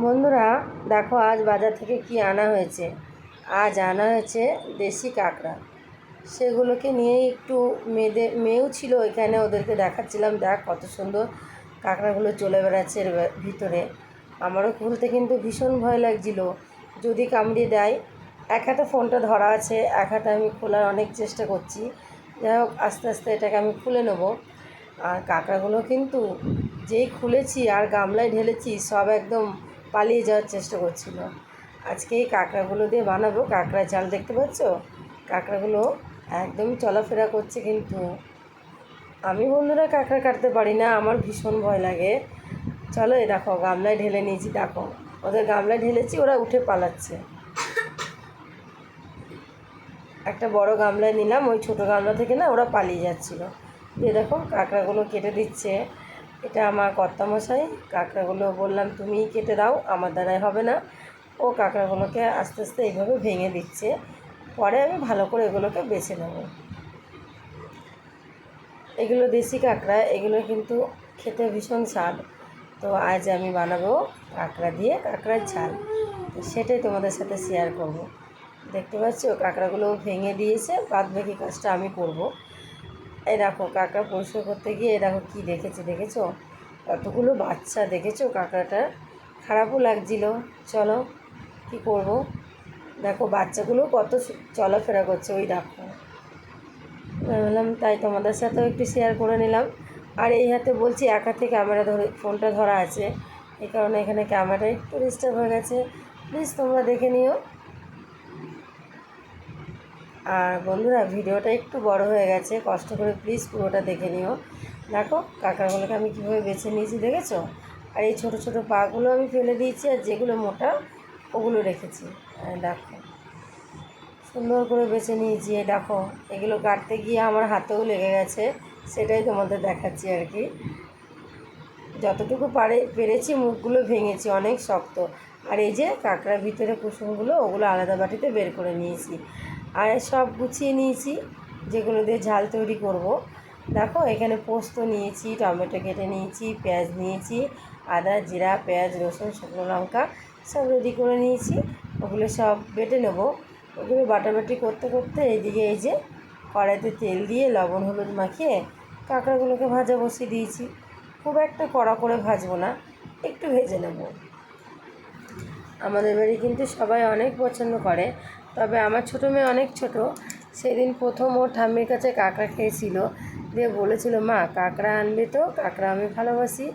বন্ধুরা, দেখো আজ বাজার থেকে কি আনা হয়েছে। আজ আনা হয়েছে দেশি কাঁকড়া। সেগুলোকে নিয়ে একটু মেয়েদের মেয়েও ছিল এখানে, ওদেরকে দেখাচ্ছিলাম, দেখ কত সুন্দর কাঁকড়াগুলো চলে বেড়াচ্ছে এর ভিতরে। আমারও খুলতে কিন্তু ভীষণ ভয় লাগছিল। যদি কামড়িয়ে দেয়, এক হাতে ফোনটা ধরা আছে, এক হাতে আমি খোলার অনেক চেষ্টা করছি। যাই হোক, আস্তে আস্তে এটাকে আমি খুলে নেব। আর কাঁকড়াগুলো কিন্তু যেই খুলেছি আর গামলায় ঢেলেছি, সব একদম পালিয়ে যাওয়ার চেষ্টা করছিল। আজকে এই কাঁকড়াগুলো দিয়ে বানাবো। কাঁকড়া চাল দেখতে পাচ্ছ? কাঁকড়াগুলো একদম চলাফেরা করছে কিন্তু। আমি বন্ধুরা কাঁকড়া কাটতে পারি না, আমার ভীষণ ভয় লাগে। চলো এই দেখো, গামলায় ঢেলে নিয়েছি, দেখো। ওদের গামলায় ঢেলেছি, ওরা উঠে পালাচ্ছে। একটা বড় গামলায় নিলাম, ওই ছোটো গামলা থেকে না ওরা পালিয়ে যাচ্ছিল। দিয়ে দেখো, কাঁকড়াগুলো কেটে দিচ্ছে। এটা আমার কর্তামশাই। কাঁকড়াগুলো বললাম, তুমিই কেটে দাও, আমার দ্বারাই হবে না। ও কাঁকড়াগুলোকে আস্তে আস্তে এইভাবে ভেঙে দিচ্ছে। পরে আমি ভালো করে এগুলোকে বেছে নেব। এগুলো দেশি কাঁকড়া, এগুলো কিন্তু খেতে ভীষণ স্বাদ। তো আজ আমি বানাবো কাঁকড়া দিয়ে কাঁকড়ার ঝাল। সেটাই তোমাদের সাথে শেয়ার করব। দেখতে পাচ্ছ, কাঁকড়াগুলো ভেঙে দিয়েছে বাদ বাকি কাজটা আমি করব। এই দেখো কাঁকড়া পরিষ্কার করতে গিয়ে, এই দেখো কী দেখেছে, দেখেছ? কতগুলো বাচ্চা দেখেছ? কাঁকড়াটা খারাপও লাগছিল। চলো, কি করব? দেখো বাচ্চাগুলো কত চলাফেরা করছে, ওই দেখো। বললাম, তাই তোমাদের সাথেও একটু শেয়ার করে নিলাম। আর এই হাতে বলছি, এক থেকে ক্যামেরা ধরে ফোনটা ধরা আছে। এই কারণে এখানে ক্যামেরা একটু ডিস্টার্ব হয়ে গেছে। প্লিজ তোমরা দেখে নিও। আর বন্ধুরা, ভিডিওটা একটু বড় হয়ে গেছে, কষ্ট করে প্লিজ পুরোটা দেখে নিও। দেখো, কাঁকড়াগুলোকে আমি কীভাবে বেছে নিয়েছি, দেখেছ? আর এই ছোটো ছোটো পাগুলো আমি ফেলে দিয়েছি, আর যেগুলো মোটা, ওগুলো রেখেছি। দেখো, সুন্দর করে বেছে নিয়েছি দেখো, এগুলো কাটতে গিয়ে আমার হাতেও লেগে গেছে, সেটাই তোমাদের দেখাচ্ছি আর কি। যতটুকু পারে, পেরেছি, মুখগুলো ভেঙেছি, অনেক শক্ত। আর এই যে কাঁকড়ার ভিতরে কুসুমগুলো, ওগুলো আলাদা বাটিতে বের করে নিয়েছি। আর সব গুছিয়ে নিয়েছি, যেগুলো দিয়ে ঝাল তৈরি করব। দেখো, এখানে পোস্ত নিয়েছি, টমেটো কেটে নিয়েছি, পেঁয়াজ নিয়েছি, আদা, জিরা, পেঁয়াজ, রসুন, শুকনো লঙ্কা সব রেডি করে নিয়েছি। ওগুলো সব বেটে নেব। ওগুলো বাটাবাটি করতে করতে এইদিকে এই যে কড়াইতে তেল দিয়ে লবণ হলুদ মাখিয়ে কাঁকড়াগুলোকে ভাজা বসিয়ে দিয়েছি। খুব একটা কড়া করে ভাজবো না, একটু ভেজে নেব। আমাদের বাড়ি কিন্তু সবাই অনেক পছন্দ করে। তবে আমার ছোটো মেয়ে অনেক ছোট। সেদিন প্রথম ওর ঠাম্মির কাছে কাঁকড়া খেয়েছিল। দিয়ে বলেছিল, মা, কাঁকড়া আনবে তো, কাঁকড়া আমি ভালোবাসি,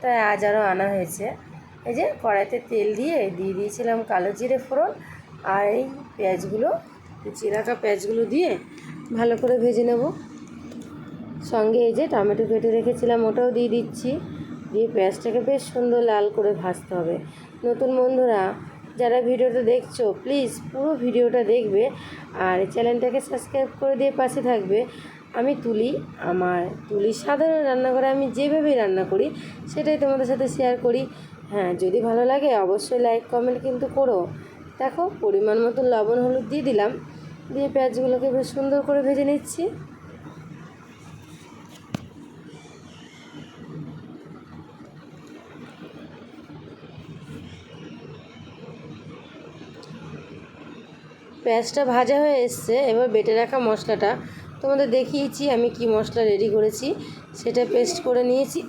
তাই আজ আরও আনা হয়েছে। এই যে কড়াইতে তেল দিয়ে দিয়ে দিয়েছিলাম কালো জিরে ফোড়ন আর এই পেঁয়াজগুলো রাখা পেঁয়াজগুলো দিয়ে ভালো করে ভেজে নেব। সঙ্গে এই যে টমেটো কেটে রেখেছিলাম, ওটাও দিয়ে দিচ্ছি। দিয়ে পেঁয়াজটাকে বেশ সুন্দর লাল করে ভাজতে হবে। নতুন বন্ধুরা যারা ভিডিওটা দেখছ প্লিজ পুরো ভিডিওটা দেখবে আর চ্যানেলটাকে সাবস্ক্রাইব করে দিয়ে পাশে থাকবে। আমি তুলি, আমার তুলি সাধারণ রান্নাঘরে আমি যেভাবে রান্না করি, সেটাই তোমাদের সাথে শেয়ার করি। হ্যাঁ যদি ভালো লাগে অবশ্যই লাইক কমেন্ট কিন্তু করো। দেখো, পরিমাণ মতো লবণ, হলুদ দিয়ে দিলাম। দিয়ে পেঁয়াজগুলোকে বেশ সুন্দর করে ভেজে নিচ্ছি। পেঁয়াজটা ভাজা হয়ে এসছে। এবার বেটে রাখা মশলাটা। তোমাদের দেখিয়েছি আমি কি মশলা রেডি করেছি। সেটা পেস্ট করে নিয়েছি।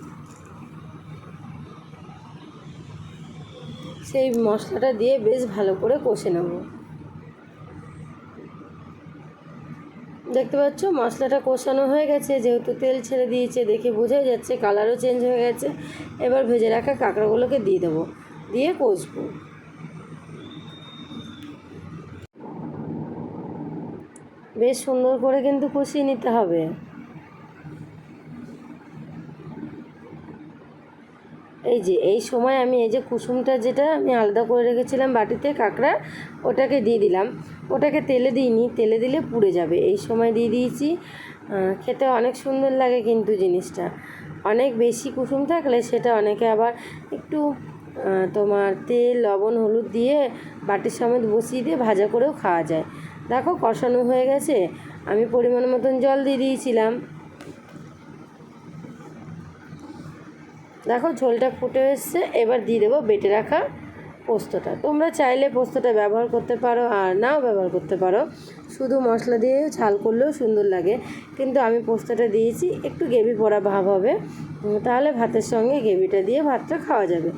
সেই মশলাটা দিয়ে বেশ ভালো করে কষে নেব। দেখতে পাচ্ছ? মশলাটা কষানো হয়ে গেছে। যেহেতু তেল ছেড়ে দিয়েছে, দেখে বোঝাই যাচ্ছে কালারও চেঞ্জ হয়ে গেছে। এবার ভেজে রাখা কাঁকড়াগুলোকে দিয়ে দেবো। দিয়ে কষবো। বেশ সুন্দর করে কিন্তু কষিয়ে নিতে হবে। এই যে, এই সময় আমি এই যে কুসুমটা যেটা আমি আলাদা করে রেখেছিলাম বাটিতে কাঁকড়া, ওটাকে দিয়ে দিলাম। ওটাকে তেলে দিইনি, তেলে দিলে পুড়ে যাবে। এই সময় দিয়ে দিয়েছি। খেতে অনেক সুন্দর লাগে কিন্তু জিনিসটা। অনেক বেশি কুসুম থাকলে সেটা অনেকে আবার একটু তোমার তেল, লবণ, হলুদ দিয়ে বাটির সমেত বসিয়ে দিয়ে ভাজা করেও খাওয়া যায়। দেখো কষানো হয়ে গেছে। আমি পরিমাণ মতন জল দিয়ে দিয়েছিলাম। দেখো ঝোলটা ফুটে এসছে, এবার দিয়ে দেবো বেটে রাখা পোস্তটা। তোমরা চাইলে পোস্তটা ব্যবহার করতে পারো আর নাও ব্যবহার করতে পারো। শুধু মশলা দিয়ে ঝাল করলেও সুন্দর লাগে। কিন্তু আমি পোস্তটা দিয়েছি, একটু গ্রেভি পড়া ভাব হবে। তাহলে ভাতের সঙ্গে গ্রেভিটা দিয়ে ভাতটা খাওয়া যাবে।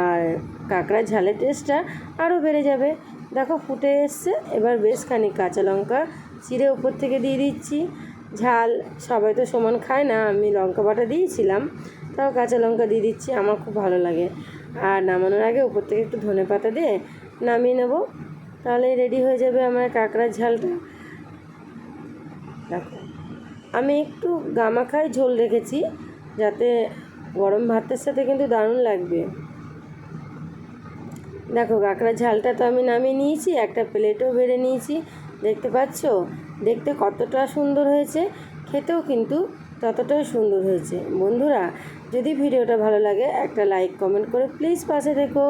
আর কাঁকড়ার ঝালের টেস্টটা আরও বেড়ে যাবে। দেখো, ফুটে এসছে। এবার বেশ খানিক কাঁচা লঙ্কা চিড়ে উপর থেকে দিয়ে দিচ্ছি। ঝাল, সবাই তো সমান খায় না, আমি লঙ্কা বাটা দিয়েছিলাম। তাও কাঁচা লঙ্কা দিয়ে দিচ্ছি, আমার খুব ভালো লাগে। আর নামানোর আগে উপর থেকে একটু ধনে পাতা দিয়ে নামিয়ে নেব। তাহলে রেডি হয়ে যাবে আমার কাঁকড়ার ঝালটা। দেখো, আমি একটু গামাখায় ঝোল রেখেছি, যাতে গরম ভাতের সাথে কিন্তু দারুণ লাগবে। দেখো কাঁকড়ার ঝালটা তো আমি নামিয়ে নিয়েছি, একটা প্লেটও বেড়ে নিয়েছি। দেখতে পাচ্ছ? দেখতে কতটা সুন্দর হয়েছে, খেতেও কিন্তু ততটাই সুন্দর হয়েছে। বন্ধুরা, যদি ভিডিওটা ভালো লাগে, একটা লাইক, কমেন্ট করে প্লিজ পাশে দেখো